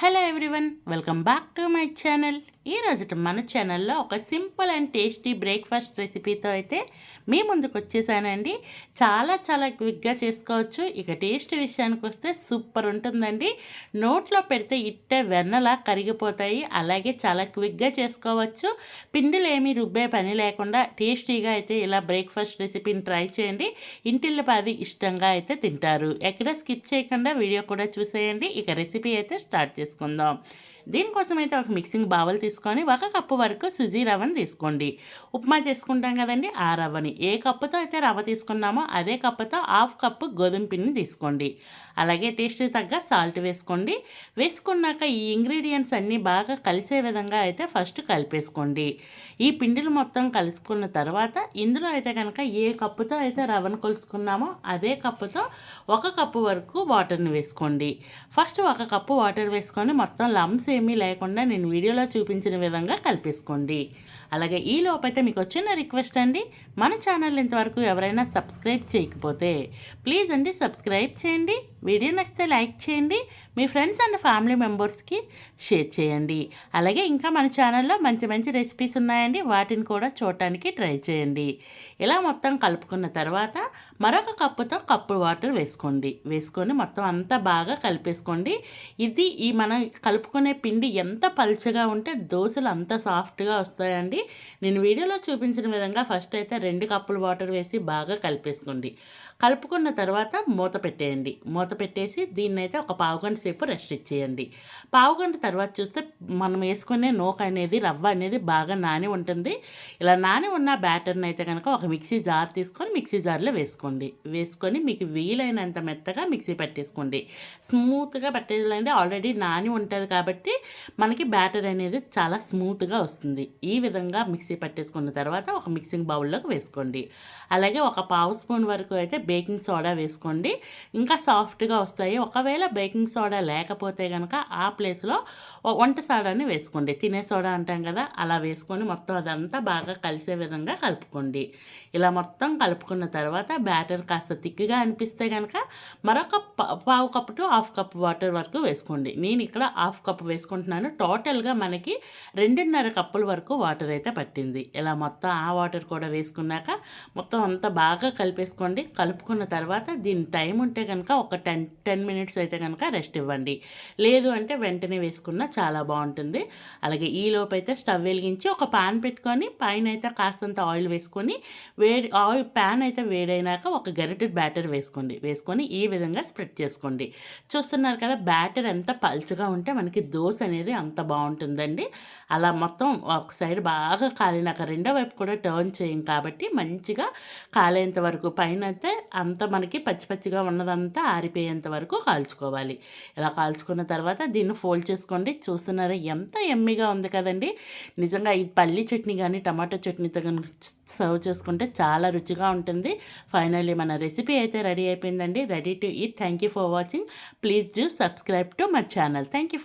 Hello everyone welcome back to my channel. ఈ రోజు మన ఛానల్లో ఒక సింపుల్ అండ్ టేస్టీ బ్రేక్ఫాస్ట్ రెసిపీతో అయితే మీ ముందుకు వచ్చేసానండి. చాలా చాలా క్విక్గా చేసుకోవచ్చు. ఇక టేస్ట్ విషయానికి వస్తే సూపర్ ఉంటుందండి. నోట్లో పెడితే ఇట్టే వెన్నలా కరిగిపోతాయి. అలాగే చాలా క్విక్గా చేసుకోవచ్చు. పిండిలు ఏమీ రుబ్బే పని లేకుండా టేస్టీగా అయితే ఇలా బ్రేక్ఫాస్ట్ రెసిపీని ట్రై చేయండి. ఇంటిల్లిపాది ఇష్టంగా అయితే తింటారు. ఎక్కడ స్కిప్ చేయకుండా వీడియో కూడా చూసేయండి. ఇక రెసిపీ అయితే స్టార్ట్ చేసుకుందాం దీనికోసం అయితే ఒక మిక్సింగ్ బావలు తీసుకొని ఒక కప్పు వరకు సుజీ రవ్వని తీసుకోండి. ఉప్మా చేసుకుంటాం కదండి ఆ రవ్వని. ఏ కప్పుతో అయితే రవ్వ తీసుకున్నామో అదే కప్పుతో హాఫ్ కప్పు గోధుమ పిండిని తీసుకోండి. అలాగే టేస్ట్ తగ్గ సాల్ట్ వేసుకోండి. వేసుకున్నాక ఈ ఇంగ్రీడియంట్స్ అన్నీ బాగా కలిసే విధంగా అయితే ఫస్ట్ కలిపేసుకోండి. ఈ పిండిలు మొత్తం కలుసుకున్న తర్వాత ఇందులో అయితే కనుక ఏ కప్పుతో అయితే రవ్వను కొలుసుకున్నామో అదే కప్పుతో ఒక కప్పు వరకు వాటర్ని వేసుకోండి. ఫస్ట్ ఒక కప్పు వాటర్ వేసుకొని మొత్తం లమ్స్ ఏమీ లేకుండా నేను వీడియోలో చూపించిన విధంగా కలిపేసుకోండి. అలాగే ఈ లోపైతే మీకు వచ్చిన రిక్వెస్ట్ అండి మన ఛానల్ ఇంతవరకు ఎవరైనా సబ్స్క్రైబ్ చేయకపోతే ప్లీజ్ అండి సబ్స్క్రైబ్ చేయండి వీడియో నచ్చితే లైక్ చేయండి మీ ఫ్రెండ్స్ అండ్ ఫ్యామిలీ మెంబర్స్కి షేర్ చేయండి. అలాగే ఇంకా మన ఛానల్లో మంచి మంచి రెసిపీస్ ఉన్నాయండి వాటిని కూడా చూడటానికి ట్రై చేయండి. ఇలా మొత్తం కలుపుకున్న తర్వాత మరొక కప్పుతో కప్పు వాటర్ వేసుకోండి. వేసుకొని మొత్తం అంతా బాగా కలిపేసుకోండి. ఇది ఈ మనం కలుపుకునే పిండి ఎంత పలుచగా ఉంటే దోశలు అంత సాఫ్ట్గా వస్తాయండి. నేను వీడియోలో చూపించిన విధంగా ఫస్ట్ అయితే రెండు కప్పులు వాటర్ వేసి బాగా కలిపేసుకోండి. కలుపుకున్న తర్వాత మూత పెట్టేయండి. మూత పెట్టేసి దీన్ని అయితే ఒక పావు గంట సేపు రెస్ట్ ఇచ్చేయండి. పావు గంట తర్వాత చూస్తే మనం వేసుకునే నూక అనేది రవ్వ అనేది బాగా నాని ఉంటుంది. ఇలా నాని ఉన్న బ్యాటర్ని అయితే కనుక ఒక మిక్సీ జార్ తీసుకొని మిక్సీ జార్లో వేసుకోండి. వేసుకొని మీకు వీలైనంత మెత్తగా మిక్సీ పట్టేసుకోండి. స్మూత్గా పట్టేయాలంటే ఆల్రెడీ నాని ఉంటుంది కాబట్టి మనకి బ్యాటర్ అనేది చాలా స్మూత్గా వస్తుంది. ఈ విధంగా మిక్సీ పట్టేసుకున్న తర్వాత ఒక మిక్సింగ్ బౌల్లోకి వేసుకోండి. అలాగే ఒక పావు స్పూన్ వరకు అయితే బేకింగ్ సోడా వేసుకోండి. ఇంకా సాఫ్ట్గా వస్తాయి. ఒకవేళ బేకింగ్ సోడా లేకపోతే కనుక ఆ ప్లేస్లో వంట సోడాని వేసుకోండి. తినే సోడా అంటాం కదా అలా వేసుకొని మొత్తం అదంతా బాగా కలిసే విధంగా కలుపుకోండి. ఇలా మొత్తం కలుపుకున్న తర్వాత బ్యాటర్ కాస్త థిక్గా అనిపిస్తే కనుక మరొక పావు cup to half cup water వరకు వేసుకోండి. నేను ఇక్కడ హాఫ్ కప్ వేసుకుంటున్నాను. టోటల్గా మనకి రెండున్నర కప్పుల వరకు వాటర్ అయితే పట్టింది. ఇలా మొత్తం ఆ వాటర్ కూడా వేసుకున్నాక మొత్తం అంతా బాగా కలిపేసుకోండి. కలుపుకున్న తర్వాత దీని టైం ఉంటే కనుక ఒక టెన్ టెన్ మినిట్స్ అయితే కనుక రెస్ట్ ఇవ్వండి. లేదు అంటే వెంటనే వేసుకున్నా చాలా బాగుంటుంది. అలాగే ఈ లోపు అయితే స్టవ్ వెలిగించి ఒక పాన్ పెట్టుకొని పైన అయితే కాస్తంత ఆయిల్ వేసుకొని వేడి ఆయిల్ ప్యాన్ అయితే వేడైనాక ఒక గరిటెడ్ బ్యాటర్ వేసుకోండి. వేసుకొని ఈ విధంగా స్ప్రెడ్ చేసుకోండి. చూస్తున్నారు కదా బ్యాటర్ ఎంత పల్చగా ఉంటే మనకి దోశ అనేది అంత బాగుంటుందండి. అలా మొత్తం ఒక సైడ్ బాగా బాగా కాలినాక రెండో వైపు కూడా టర్న్ చేయం కాబట్టి మంచిగా కాలేంత వరకు పైన అయితే అంత మనకి పచ్చి పచ్చిగా ఉన్నదంతా ఆరిపోయేంత వరకు కాల్చుకోవాలి. ఇలా కాల్చుకున్న తర్వాత దీన్ని ఫోల్డ్ చేసుకోండి. చూస్తున్నారా ఎంత ఎమ్మిగా ఉంది కదండి. నిజంగా ఈ పల్లి చట్నీ కానీ టమాటో చట్నీతో కానీ సర్వ్ చేసుకుంటే చాలా రుచిగా ఉంటుంది. ఫైనల్లీ మన రెసిపీ అయితే రెడీ అయిపోయిందండి. Ready to eat. Thank you for watching. Please do subscribe to my channel. Thank you for